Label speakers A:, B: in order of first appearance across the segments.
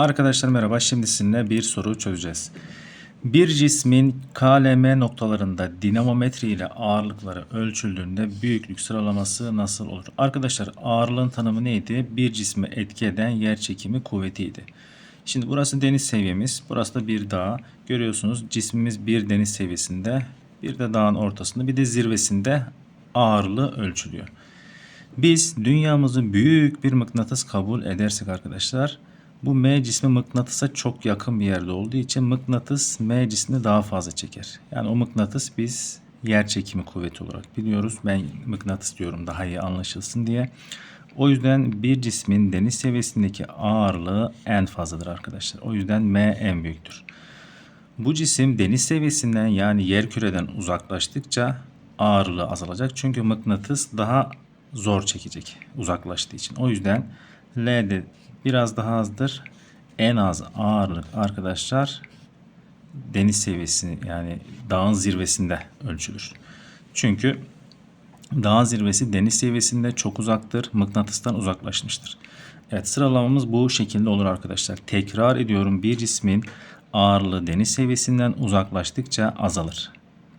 A: Arkadaşlar merhaba. Şimdi sizinle bir soru çözeceğiz. Bir cismin KLM noktalarında dinamometre ile ağırlıkları ölçüldüğünde büyüklük sıralaması nasıl olur? Arkadaşlar ağırlığın tanımı neydi? Bir cisme etki eden yer çekimi kuvvetiydi. Şimdi burası deniz seviyemiz. Burası da bir dağ. Görüyorsunuz cismimiz bir deniz seviyesinde. Bir de dağın ortasında bir de zirvesinde ağırlığı ölçülüyor. Biz dünyamızı büyük bir mıknatıs kabul edersek arkadaşlar bu M cismi mıknatısa çok yakın bir yerde olduğu için mıknatıs M cismini daha fazla çeker. Yani o mıknatıs biz yer çekimi kuvveti olarak biliyoruz. Ben mıknatıs diyorum daha iyi anlaşılsın diye. O yüzden bir cismin deniz seviyesindeki ağırlığı en fazladır arkadaşlar. O yüzden M en büyüktür. Bu cisim deniz seviyesinden yani yer küreden uzaklaştıkça ağırlığı azalacak. Çünkü mıknatıs daha zor çekecek uzaklaştığı için. O yüzden L'de biraz daha azdır. En az ağırlık arkadaşlar deniz seviyesi yani dağın zirvesinde ölçülür. Çünkü dağın zirvesi deniz seviyesinde çok uzaktır. Mıknatıstan uzaklaşmıştır. Evet sıralamamız bu şekilde olur arkadaşlar. Tekrar ediyorum bir cismin ağırlığı deniz seviyesinden uzaklaştıkça azalır.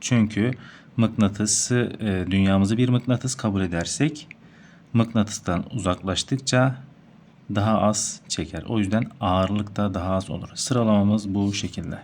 A: Çünkü mıknatısı e, dünyamızı bir mıknatıs kabul edersek mıknatıstan uzaklaştıkça daha az çeker. O yüzden ağırlık da daha az olur. Sıralamamız bu şekilde.